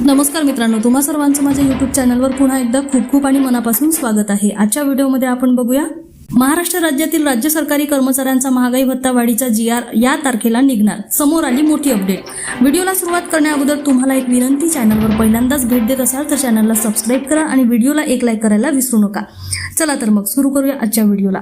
नमस्कार मित्रांनो तुम्हा सर्वांचं माझ्या युट्यूब चॅनलवर पुन्हा एकदा खूप खूप आणि मनापासून स्वागत आहे. आजच्या व्हिडिओमध्ये आपण बघूया महाराष्ट्र राज्यातील राज्य सरकारी कर्मचाऱ्यांचा महागाई भत्ता वाढीचा जी आर या तारखेला निघणार. समोर आली मोठी अपडेट व्हिडिओला सुरुवात करण्याअगोदर तुम्हाला एक विनंती चॅनलवर पहिल्यांदाच भेट देत असाल तर चॅनलला सबस्क्राईब करा आणि व्हिडिओला एक लाईक करायला विसरू नका. चला तर मग सुरू करूया आजच्या व्हिडिओला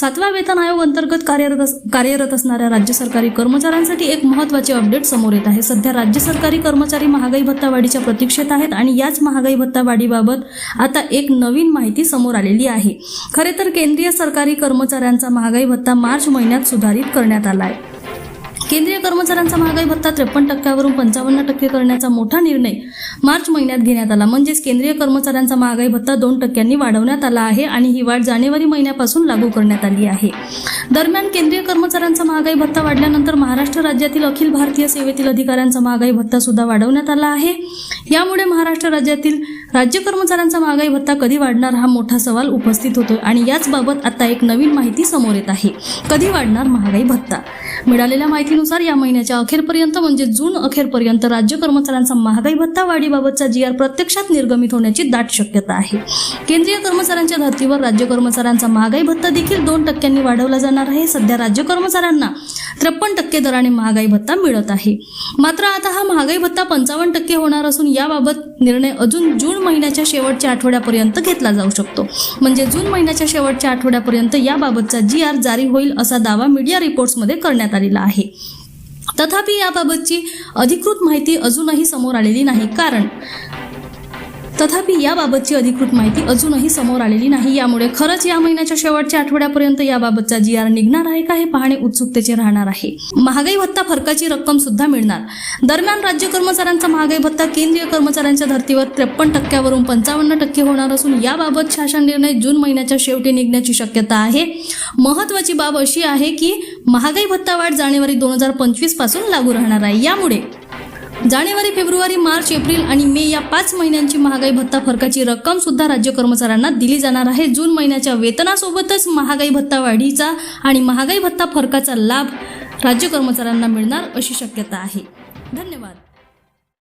सातव्या वेतन आयोग अंतर्गत कार्यरत अस- कार्यरत असणाऱ्या राज्य सरकारी कर्मचाऱ्यांसाठी एक महत्त्वाचे अपडेट समोर येत आहे. सध्या राज्य सरकारी कर्मचारी महागाई भत्ता वाढीच्या प्रतीक्षेत आहेत आणि याच महागाई भत्ता वाढीबाबत आता एक नवीन माहिती समोर आलेली आहे. खरे तर केंद्रीय सरकारी कर्मचाऱ्यांचा महागाई भत्ता मार्च महिन्यात सुधारित करण्यात आला आहे. केंद्रीय कर्मचाऱ्यांचा महागाई भत्ता त्रेपन्न टक्क्यावरून पंचावन्न टक्के करण्याचा मोठा निर्णय मार्च महिन्यात घेण्यात आला. म्हणजेच केंद्रीय कर्मचाऱ्यांचा महागाई भत्ता दोन टक्क्यांनी वाढवण्यात आला आहे आणि ही वाढ जानेवारी महिन्यापासून लागू करण्यात आली आहे. दरम्यान केंद्रीय कर्मचाऱ्यांचा महागाई भत्ता वाढल्यानंतर महाराष्ट्र राज्यातील अखिल भारतीय सेवेतील अधिकाऱ्यांचा महागाई भत्ता सुद्धा वाढवण्यात आला आहे. यामुळे महाराष्ट्र राज्यातील राज्य कर्मचाऱ्यांचा महागाई भत्ता कधी वाढणार हा मोठा सवाल उपस्थित होतोय आणि याच बाबत आता एक नवीन माहिती समोर येत आहे. कधी वाढणार महागाई भत्ता? मिळालेल्या माहितीनुसार या महिन्याच्या अखेरपर्यंत म्हणजे जून अखेरपर्यंत राज्य कर्मचाऱ्यांचा महागाई भत्ता वाढीबाबतचा जी आर प्रत्यक्षात निर्गमित होण्याची दाट शक्यता आहे. केंद्रीय कर्मचाऱ्यांच्या धर्तीवर राज्य कर्मचाऱ्यांचा महागाई भत्ता देखील दोन टक्क्यांनी वाढवला जाणार आहे. सध्या राज्य कर्मचाऱ्यांना त्रेपन्न टक्के दराने महागाई भत्ता मिळत आहे. मात्र आता हा महागाई भत्ता पंचावन्न टक्के होणार असून याबाबत निर्णय अजून जून महिन्याच्या शेवटच्या आठवड्यापर्यंत घेतला जाऊ शकतो. म्हणजे जून महिन्याच्या शेवटच्या आठवड्यापर्यंत याबाबतचा जी आर जारी होईल असा दावा मीडिया रिपोर्ट्समध्ये करण्यात आलेला आहे. तथापि याबाबतची अधिकृत माहिती अजूनही समोर आलेली नाही. कारण तथापि याबाबतची अधिकृत माहिती अजूनही समोर आलेली नाही. यामुळे खरंच या महिन्याच्या शेवटच्या आठवड्यापर्यंत याबाबतचा जी आर निघणार आहे का हे पाहणे उत्सुकतेचे राहणार आहे. महागाई भत्ता फरकाची रक्कम सुद्धा मिळणार. दरम्यान राज्य कर्मचाऱ्यांचा महागाई भत्ता केंद्रीय कर्मचाऱ्यांच्या धर्तीवर त्रेपन्न टक्क्यावरून पंचावन्न टक्के होणार असून याबाबत शासन निर्णय जून महिन्याच्या शेवटी निघण्याची शक्यता आहे. महत्वाची बाब अशी आहे की महागाई भत्ता वाढ जानेवारी दोन हजार पंचवीसपासून लागू राहणार आहे. यामुळे जानेवारी फेब्रुवारी मार्च एप्रिल आणि मे या पाच महिन्यांची महागाई भत्ता फरकाची रक्कम सुद्धा राज्य कर्मचाऱ्यांना दिली जाणार आहे. जून महिन्याच्या वेतनासोबतच महागाई भत्ता वाढीचा आणि महागाई भत्ता फरकाचा लाभ राज्य कर्मचाऱ्यांना मिळणार अशी शक्यता आहे. धन्यवाद.